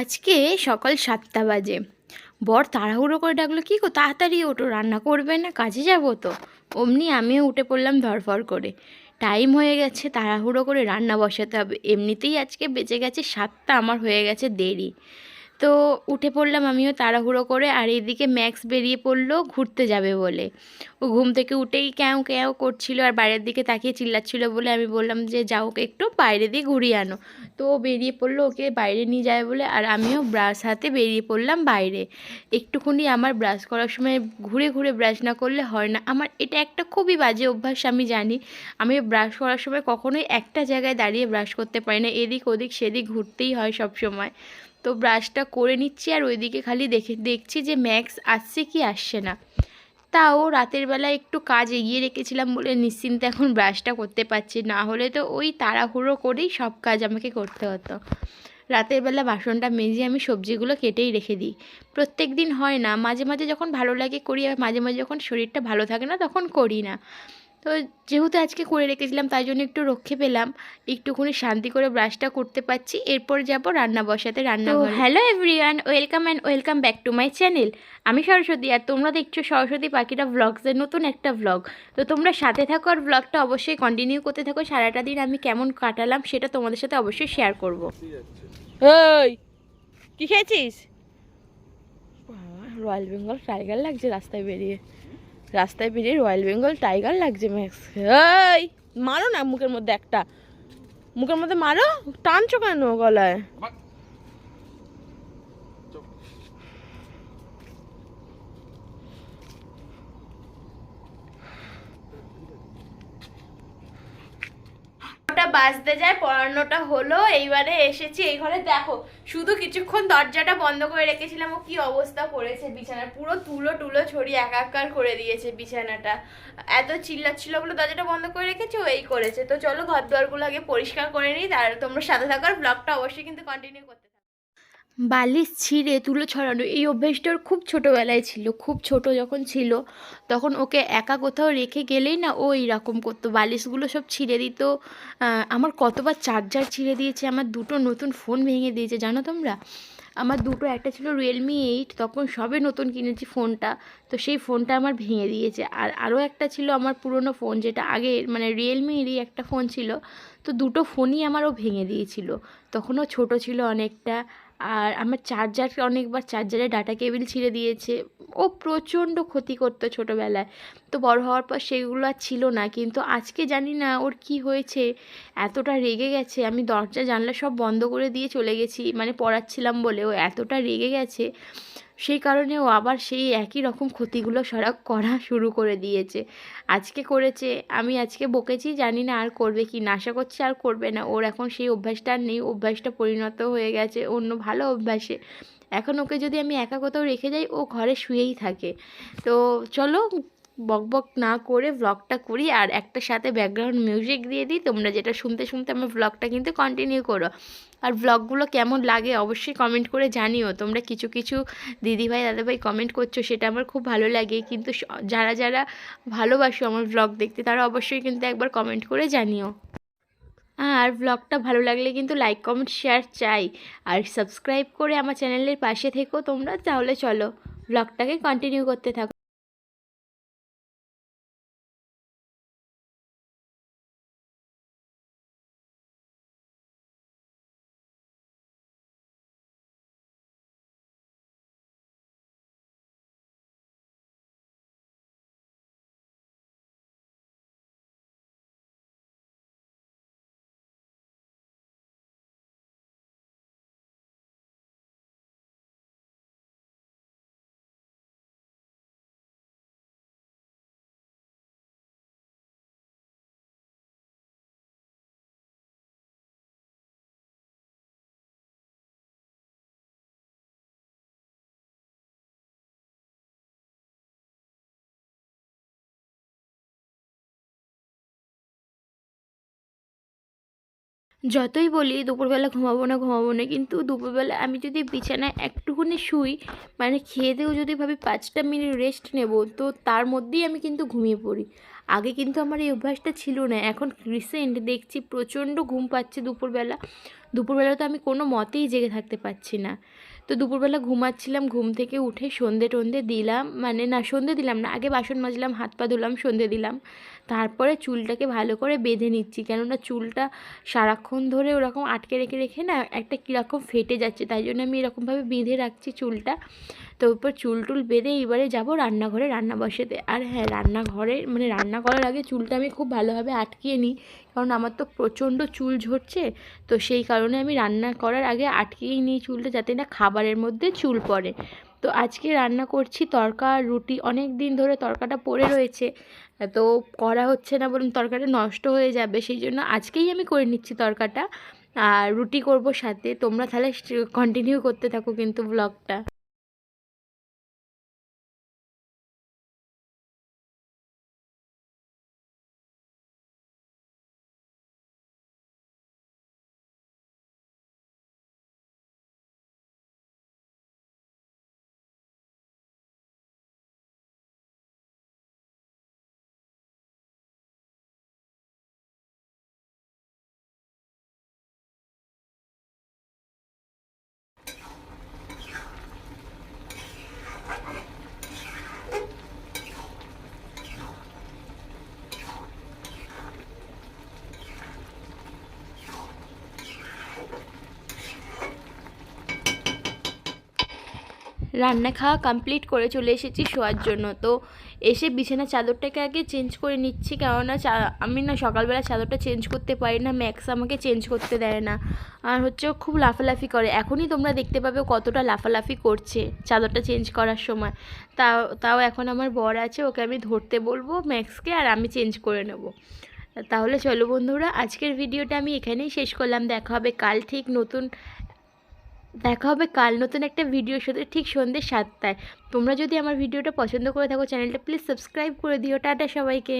আজকে সকাল সাতটা বাজে। বর তাড়াহুড়ো করে ডাকলো, কী গো, তাড়াতাড়ি ওঠো, রান্না করবে না? কাজে যাব তো? অমনি আমিও উঠে পড়লাম ধরফর করে। টাইম হয়ে গেছে, তাড়াহুড়ো করে রান্না বসাতে হবে। এমনিতেই আজকে বেঁচে গেছে, সাতটা আমার হয়ে গেছে দেরি। তো উঠে পড়লাম আমিও তাড়াহুড়ো করে, আর এইদিকে ম্যাক্স বেরিয়ে পড়ল, ঘুরতে যাবে বলে। ও ঘুম থেকে উঠেই ক্যাও ক্যাও করছিল, আর বাইরের দিকে তাকিয়ে চিল্লাচ্ছিল বলে আমি বললাম যে, যাও একটু বাইরে দিয়ে ঘুরিয়ে আনো। তো বেরিয়ে পড়ল, ওকে বাইরে নিয়ে যায় বলে, আর আমিও ব্রাশ হাতে বেরিয়ে পড়লাম বাইরে। একটুখানি আমার ব্রাশ করার সময় ঘুরে ঘুরে ব্রাশ না করলে হয় না। আমার এটা একটা খুবই বাজে অভ্যাস, আমি জানি। আমি ব্রাশ করার সময় কখনোই একটা জায়গায় দাঁড়িয়ে ব্রাশ করতে পারি না, এদিক ওদিক সেদিক ঘুরতেই হয় সব সময় তো ব্রাশটা করে নিচ্ছি, আর ওইদিকে খালি দেখে, দেখছি যে ম্যাক্স আসছে কি আসছে না। তাও রাতের বেলা একটু কাজ এগিয়ে রেখেছিলাম বলে নিশ্চিন্তে এখন ব্রাশটা করতে পারছি না। হলে তো ওই তাড়াহুড়ো করেই সব কাজ আমাকে করতে হতো। রাতের বেলা বাসনটা মেজে আমি সবজিগুলো কেটেই রেখে দিই। প্রত্যেক দিন হয় না, মাঝে মাঝে যখন ভালো লাগে করি, আর মাঝে মাঝে যখন শরীরটা ভালো থাকে না, তখন করি না। তো যেহেতু আজকে করে রেখেছিলাম তাই জন্য একটু রক্ষে পেলাম। একটুখানি শান্তি করে ব্রাশটা করতে পারছি। এরপর যাব রান্না বসাতে রান্না hello everyone welcome and welcome back to my channel আমি সরস্বতী আর তোমরা দেখছ সরস্বতী পাখিরা ব্লগসের নতুন একটা ব্লগ তো তোমরা সাথে থাকো আর ব্লগটা অবশ্যই কন্টিনিউ করতে থাকো। সারাটা দিন আমি কেমন কাটালাম সেটা তোমাদের সাথে অবশ্যই শেয়ার করব। ওই কি খেয়েছিস? রয়্যাল বেঙ্গল টাইগার লাগছে রাস্তায় বেরিয়ে। রাস্তায় বেরিয়ে রয়্যাল বেঙ্গল টাইগার লাগছে, ম্যাক্স। এই মারো না মুখের মধ্যে একটা। মুখের মধ্যে মারো? টানছো কেন গলায়? ওটা বাজতে যায়, পড়ানোটা হলো, এইবারে এসেছি এই ঘরে। দেখো, শুধু কিছুক্ষণ দরজাটা বন্ধ করে রেখেছিলাম, ও কি অবস্থা করেছে বিছানার। পুরো তুলো টুলো ছড়িয়ে একাকার করে দিয়েছে বিছানাটা। এত চিল্লাচ্ছিল বলে দরজাটা বন্ধ করে রেখেছে, ও এই করেছে। তো চলো ঘর দুয়ারগুলো আগে পরিষ্কার করে নিই তার তোমরা সাথে থাকার ব্লগটা অবশ্যই কিন্তু কন্টিনিউ করতে বালিশ ছিঁড়ে তুলো ছড়ানো এই অভ্যেসটা ওর খুব ছোটোবেলায় ছিল, খুব ছোট যখন ছিল, তখন ওকে একা কোথাও রেখে গেলেই না ও এইরকম করতো। বালিশগুলো সব ছিঁড়ে দিত। আমার কতবার চার্জার ছিঁড়ে দিয়েছে, আমার দুটো নতুন ফোন ভেঙে দিয়েছে, জানো তোমরা? আমার দুটো, একটা ছিল রিয়েলমি এইট তখন সবে নতুন কিনেছি ফোনটা, তো সেই ফোনটা আমার ভেঙে দিয়েছে। আর আরও একটা ছিল আমার পুরনো ফোন, যেটা আগে মানে রিয়েলমিরই একটা ফোন ছিল, তো দুটো ফোনই আমারও ভেঙে দিয়েছিল। তখনও ছোট ছিল অনেকটা আর আমার চার্জার অনেকবার চার্জারে ডাটা কেবিল ছিঁড়ে দিয়েছে। ও প্রচণ্ড ক্ষতি করতো ছোটোবেলায়। তো বড় হওয়ার পর সেগুলো আর ছিল না। কিন্তু আজকে জানি না ওর কি হয়েছে। এতটা রেগে গেছে। আমি দরজা জানলা সব বন্ধ করে দিয়ে চলে গেছি। মানে পড়াচ্ছিলাম বলে। ও এতটা রেগে গেছে সেই কারণে ও আবার সেই একই রকম ক্ষতিগুলো সরা করা শুরু করে দিয়েছে। আজকে করেছে, আমি আজকে বকেছি, জানি না আর করবে কি না। আশা করছি আর করবে না। ওর এখন সেই অভ্যাসটা আর নেই, অভ্যাসটা পরিণত হয়ে গেছে অন্য ভালো অভ্যাসে। এখন ওকে যদি আমি একা কোথাও রেখে যাই, ও ঘরে শুয়েই থাকে। তো চলো বক বক না করে ব্লগটা করি আর একটা সাথে ব্যাকগ্রাউন্ড মিউজিক দিয়ে দিই। তোমরা যেটা শুনতে শুনতে আমার ব্লগটা কিন্তু কন্টিনিউ করো। আর ব্লগগুলো কেমন লাগে অবশ্যই কমেন্ট করে জানিও। তোমরা কিছু কিছু দিদিভাই, দাদাভাই কমেন্ট করছ, সেটা আমার খুব ভালো লাগে। কিন্তু যারা যারা ভালোবাসো আমার ব্লগ দেখতে, তারা অবশ্যই কিন্তু একবার কমেন্ট করে জানিও। আর ব্লগটা ভালো লাগলে কিন্তু লাইক কমেন্ট শেয়ার চাই। আর সাবস্ক্রাইব করে আমার চ্যানেলের পাশে থেকো তোমরা। তাহলে চলো ব্লগটাকে কন্টিনিউ করতে থাকো। যতই বলি দুপুরবেলা ঘুমাবো না ঘুমাবো না, কিন্তু দুপুরবেলা আমি যদি বিছানায় একটুখানি শুই মানে খেয়ে দেও যদি ভাবি পাঁচটা মিনিট রেস্ট নেব, তো তার মধ্যেই আমি কিন্তু ঘুমিয়ে পড়ি। আগে কিন্তু আমার এই অভ্যাসটা ছিল না, এখন রিসেন্ট দেখছি প্রচণ্ড ঘুম পাচ্ছে দুপুরবেলা। দুপুরবেলা তো আমি কোনো মতেই জেগে থাকতে পারছি না। তো দুপুরবেলা ঘুমাচ্ছিলাম, ঘুম থেকে উঠে সন্ধে টন্ধে দিলাম মানে না সন্ধে দিলাম না, আগে বাসন মাজলাম, হাত পা ধুলাম, সন্ধে দিলাম। তারপরে চুলটাকে ভালো করে বেঁধে নিচ্ছি, কেননা চুলটা সারাক্ষণ ধরে ওরকম আটকে রেখে রেখে না একটা কীরকম ফেটে যাচ্ছে, তাই জন্য আমি এরকমভাবে বেঁধে রাখছি চুলটা। তো এরপর চুল টুল বেঁধে এবারে যাব রান্নাঘরে রান্না বসাতে। আর হ্যাঁ রান্নাঘরে মানে রান্না করার আগে চুলটা আমি খুব ভালোভাবে আটকিয়ে নিই। কারণ আমার তো প্রচণ্ড চুল ঝরছে, তো সেই কারণে আমি রান্না করার আগে আটকিয়েই নিই চুলটা যাতে না খাবারের মধ্যে চুল পড়ে। তো আজকে রান্না করছি তরকা রুটি। অনেক দিন ধরে তরকাটা পড়ে রয়েছে, তো করা হচ্ছে না বলুন তরকাটা নষ্ট হয়ে যাবে। সেই জন্য আজকেই আমি করে নিচ্ছি তরকাটা। আর রুটি করব সাথে। তোমরা তাহলে কন্টিনিউ করতে থাকো কিন্তু ব্লগটা রান্না খাওয়া কমপ্লিট করে চলে এসেছি শোয়ার জন্য। তো এসে বিছানা চাদরটাকে আগে চেঞ্জ করে নিচ্ছি, কেননা আমি না সকালবেলা চাদরটা চেঞ্জ করতে পারি না ম্যাক্স আমাকে চেঞ্জ করতে দেয় না। আর হচ্ছে খুব লাফালাফি করে। এখনই তোমরা দেখতে পাবে কতটা লাফালাফি করছে চাদরটা চেঞ্জ করার সময়। তাও তাও এখন আমার বর আছে, ওকে আমি ধরতে বলব ম্যাক্সকে আর আমি চেঞ্জ করে নেব। তাহলে চলো বন্ধুরা, আজকের ভিডিওটা আমি এখানেই শেষ করলাম। দেখা হবে কাল ঠিক নতুন দেখা হবে কাল নতুন একটা ভিডিওর সাথে ঠিক সন্ধ্যে সাতটায়। তোমরা যদি আমার ভিডিওটা পছন্দ করে থাকো চ্যানেলটা প্লিজ সাবস্ক্রাইব করে দিও। টাটা সবাইকে।